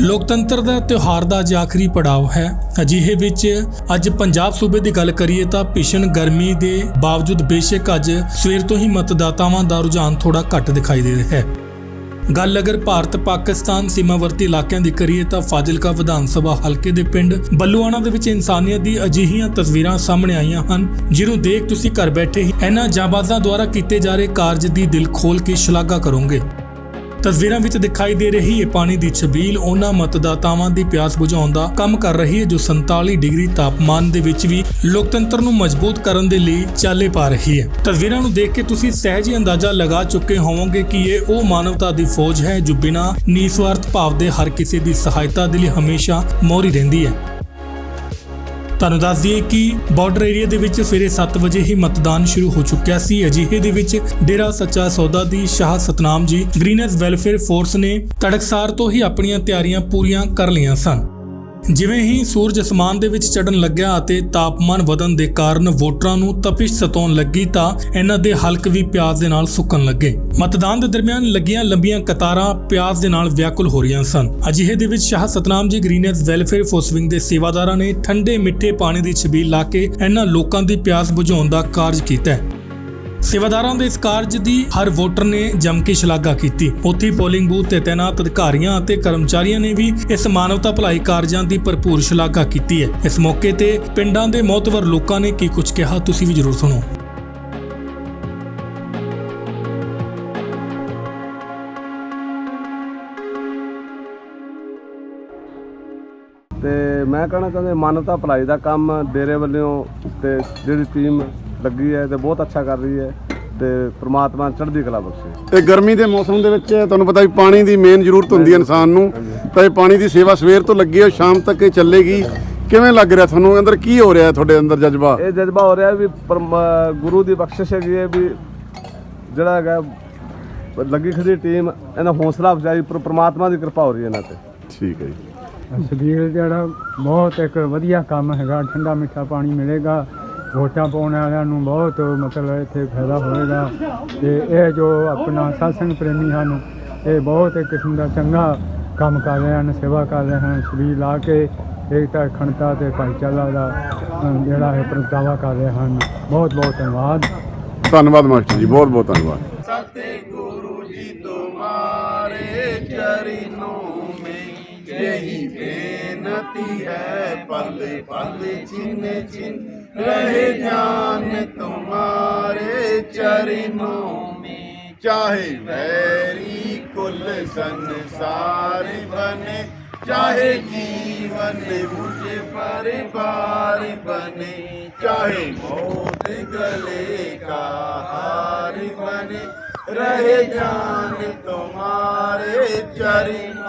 ਲੋਕਤੰਤਰ ਦਾ ਤਿਉਹਾਰ ਦਾ ਅੱਜ ਆਖਰੀ ਪੜਾਅ ਹੈ। ਅਜਿਹੇ ਵਿੱਚ ਅੱਜ ਪੰਜਾਬ ਸੂਬੇ ਦੀ ਗੱਲ ਕਰੀਏ ਤਾਂ ਭੀਸ਼ਣ ਗਰਮੀ ਦੇ ਬਾਵਜੂਦ ਬੇਸ਼ੱਕ ਅੱਜ ਸਵੇਰ ਤੋਂ ਹੀ ਮਤਦਾਤਾਵਾਂ ਦਾ ਰੁਝਾਨ ਥੋੜਾ ਘੱਟ ਦਿਖਾਈ ਦੇ ਰਿਹਾ ਹੈ। ਗੱਲ ਅਗਰ ਭਾਰਤ ਪਾਕਿਸਤਾਨ ਸੀਮਾਵਰਤੀ ਇਲਾਕਿਆਂ ਦੀ ਕਰੀਏ ਤਾਂ ਫਾਜ਼ਿਲਕਾ ਵਿਧਾਨ ਸਭਾ ਹਲਕੇ ਦੇ ਪਿੰਡ ਬੱਲੂਆਣਾ ਦੇ ਵਿੱਚ ਇਨਸਾਨੀਅਤ ਦੀ ਅਜਿਹੀਆਂ ਤਸਵੀਰਾਂ ਸਾਹਮਣੇ ਆਈਆਂ ਹਨ, ਜਿਹਨੂੰ ਦੇਖ ਤੁਸੀਂ ਘਰ ਬੈਠੇ ਹੀ ਇਹਨਾਂ ਜਾਂਬਾਜ਼ਾਂ ਦੁਆਰਾ ਕੀਤੇ ਜਾ ਰਹੇ ਕਾਰਜ ਦੀ ਦਿਲ ਖੋਲ ਕੇ ਸ਼ਲਾਘਾ ਕਰੋਗੇ। ਤਸਵੀਰਾਂ ਵਿੱਚ ਦਿਖਾਈ ਦੇ ਰਹੀ ਹੈ ਪਾਣੀ ਦੀ ਛਬੀਲ। ਉਹਨਾਂ ਮਤਦਾਤਾਵਾਂ ਦੀ ਪਿਆਸ ਬੁਝਾਉਣ ਦਾ ਕੰਮ ਕਰ ਰਹੀ ਹੈ ਜੋ 47 ਡਿਗਰੀ ਤਾਪਮਾਨ ਦੇ ਵਿੱਚ ਵੀ ਲੋਕਤੰਤਰ ਨੂੰ ਮਜ਼ਬੂਤ ਕਰਨ ਦੇ ਲਈ ਚਾਲੇ ਪਾ ਰਹੀ ਹੈ ਤਸਵੀਰਾਂ ਨੂੰ ਦੇਖ ਕੇ ਤੁਸੀਂ ਸਹਿਜ ਹੀ ਅੰਦਾਜ਼ਾ ਲਗਾ ਚੁੱਕੇ ਹੋਵੋਗੇ ਕਿ ਇਹ ਉਹ ਮਾਨਵਤਾ ਦੀ ਫੌਜ ਹੈ, ਜੋ ਬਿਨਾਂ ਨਿਸਵਾਰਥ ਭਾਵ ਦੇ ਹਰ ਕਿਸੇ ਦੀ ਸਹਾਇਤਾ ਦੇ ਲਈ ਹਮੇਸ਼ਾ ਮੋਹਰੀ ਰਹਿੰਦੀ ਹੈ। ਤੁਹਾਨੂੰ ਦੱਸ ਦਈਏ ਕਿ ਬਾਰਡਰ ਏਰੀਆ ਦੇ ਵਿੱਚ ਸਵੇਰੇ 7 ਵਜੇ ਹੀ ਮਤਦਾਨ ਸ਼ੁਰੂ ਹੋ ਚੁੱਕਿਆ ਸੀ। ਅਜਿਹੇ ਦੇ ਵਿੱਚ ਡੇਰਾ ਸੱਚਾ ਸੌਦਾ ਦੀ ਸ਼ਾਹ ਸਤਨਾਮ ਜੀ ਗ੍ਰੀਨਸ ਵੈਲਫੇਅਰ ਫੋਰਸ ਨੇ ਤੜਕਸਾਰ ਤੋਂ ਹੀ ਆਪਣੀਆਂ ਤਿਆਰੀਆਂ ਪੂਰੀਆਂ ਕਰ ਲਈਆਂ ਸਨ। ਜਿਵੇਂ ਹੀ ਸੂਰਜ ਅਸਮਾਨ ਦੇ ਵਿੱਚ ਚੜਨ ਲੱਗਿਆ ਅਤੇ ਤਾਪਮਾਨ ਵਧਣ ਦੇ ਕਾਰਨ ਵੋਟਰਾਂ ਨੂੰ ਤਪਿਸ਼ ਸਤਾਉਣ ਲੱਗੀ ਤਾਂ ਇਹਨਾਂ ਦੇ ਹਲਕ ਵੀ ਪਿਆਜ਼ ਦੇ ਨਾਲ ਸੁੱਕਣ ਲੱਗੇ। ਮਤਦਾਨ ਦੇ ਦਰਮਿਆਨ ਲੱਗੀਆਂ ਲੰਬੀਆਂ ਕਤਾਰਾਂ ਪਿਆਜ਼ ਦੇ ਨਾਲ ਵਿਆਕੁਲ ਹੋ ਰਹੀਆਂ ਸਨ। ਅਜਿਹੇ ਦੇ ਵਿੱਚ ਸ਼ਾਹ ਸਤਨਾਮ ਜੀ ਗ੍ਰੀਨਸ ਵੈਲਫੇਅਰ ਫੋਰਸਵਿੰਗ ਦੇ ਸੇਵਾਦਾਰਾਂ ਨੇ ਠੰਡੇ ਮਿੱਠੇ ਪਾਣੀ ਦੀ ਛਬੀਲ ਲਾ ਕੇ ਇਹਨਾਂ ਲੋਕਾਂ ਦੀ ਪਿਆਸ ਬੁਝਾਉਣ ਦਾ ਕਾਰਜ ਕੀਤਾ ਹੈ। ਸੇਵਾਦਾਰਾਂ ਦੇ ਇਸ ਕਾਰਜ ਦੀ ਹਰ ਵੋਟਰ ਨੇ ਜੰਮ ਕੇ ਸ਼ਲਾਘਾ ਕੀਤੀ। ਉੱਥੇ ਪੋਲਿੰਗ ਬੂਥ ਤੇ ਤੈਨਾਤ ਅਧਿਕਾਰੀਆਂ ਅਤੇ ਕਰਮਚਾਰੀਆਂ ਨੇ ਵੀ ਇਸ ਮਾਨਵਤਾ ਭਲਾਈ ਕਾਰਜਾਂ ਦੀ ਭਰਪੂਰ ਸ਼ਲਾਘਾ ਕੀਤੀ ਹੈ। ਇਸ ਮੌਕੇ ਤੇ ਪਿੰਡਾਂ ਦੇ ਮੌਤਵਰ ਲੋਕਾਂ ਨੇ ਕੀ ਕੁਝ ਕਿਹਾ, ਤੁਸੀਂ ਵੀ ਜ਼ਰੂਰ ਸੁਣੋ। ਤੇ ਮੈਂ ਕਹਿਣਾ ਚਾਹੁੰਦਾ, ਮਾਨਵਤਾ ਭਲਾਈ ਦਾ ਕੰਮ ਡੇਰੇ ਵੱਲੋਂ ਤੇ ਜਿਹੜੀ ਟੀਮ ਲੱਗੀ ਹੈ ਤੇ ਬਹੁਤ ਅੱਛਾ ਕਰ ਰਹੀ ਹੈ ਤੇ ਪ੍ਰਮਾਤਮਾ ਚੜ੍ਹਦੀ ਕਲਾ ਬਖਸ਼ੇ ਤੇ ਗਰਮੀ ਦੇ ਮੌਸਮ ਦੇ ਵਿੱਚ ਤੁਹਾਨੂੰ ਪਤਾ ਵੀ ਪਾਣੀ ਦੀ ਮੇਨ ਜ਼ਰੂਰਤ ਹੁੰਦੀ ਹੈ ਇਨਸਾਨ ਨੂੰ। ਤਾਂ ਇਹ ਪਾਣੀ ਦੀ ਸੇਵਾ ਸਵੇਰ ਤੋਂ ਲੱਗੀ ਹੈ ਸ਼ਾਮ ਤੱਕ ਇਹ ਚੱਲੇਗੀ। ਕਿਵੇਂ ਲੱਗ ਰਿਹਾ ਤੁਹਾਨੂੰ? ਅੰਦਰ ਕੀ ਹੋ ਰਿਹਾ ਤੁਹਾਡੇ ਅੰਦਰ ਜਜ਼ਬਾ? ਇਹ ਜਜ਼ਬਾ ਹੋ ਰਿਹਾ ਵੀ ਪਰਮ- ਗੁਰੂ ਦੀ ਬਖਸ਼ਿਸ਼ ਹੈਗੀ ਹੈ ਵੀ ਜਿਹੜਾ ਹੈਗਾ ਲੱਗੀ ਖੜੀ ਟੀਮ ਇਹਨਾਂ ਹੌਸਲਾ ਅਫਜ਼ਾਈ ਪਰ ਪ੍ਰਮਾਤਮਾ ਦੀ ਕਿਰਪਾ ਹੋ ਰਹੀ ਹੈ ਇਹਨਾਂ ਤੇ। ਠੀਕ ਹੈ ਜੀ। ਸਬੀਲ ਜਿਹੜਾ ਬਹੁਤ ਇੱਕ ਵਧੀਆ ਕੰਮ ਹੈਗਾ ਠੰਡਾ ਮਿੱਠਾ ਪਾਣੀ ਮਿਲੇਗਾ। ਵੋਟਾਂ ਪਾਉਣ ਵਾਲਿਆਂ ਨੂੰ ਬਹੁਤ ਮਤਲਬ ਇੱਥੇ ਫਾਇਦਾ ਹੋਏਗਾ। ਤੇ ਇਹ ਜੋ ਆਪਣਾ ਸਾਸੰਗ ਪ੍ਰੇਮੀ ਹਨ ਇਹ ਬਹੁਤ ਇੱਕ ਕਿਸਮ ਦਾ ਚੰਗਾ ਕੰਮ ਕਰ ਰਹੇ ਹਨ ਸੇਵਾ ਕਰ ਰਹੇ ਹਨ ਸਬੀਲ ਲਾ ਕੇ ਏਕਤਾ ਅਖੰਡਤਾ ਤੇ ਭਾਈਚਾਰਾ ਦਾ ਜਿਹੜਾ ਹੈ ਪ੍ਰਗਟਾਵਾ ਕਰ ਰਹੇ ਹਨ। ਬਹੁਤ ਬਹੁਤ ਧੰਨਵਾਦ। ਧੰਨਵਾਦ ਮਾਸਟਰ ਜੀ ਬਹੁਤ ਬਹੁਤ ਧੰਨਵਾਦ बेनती है। पल पल छिन छिन रहे जान तुम्हारे चरणों में। चाहे वैरी कुल, संसार बने। चाहे जीवन मुझे परिवार बने। चाहे मौत गले का हार बने। रहे जान तुम्हारे चरणों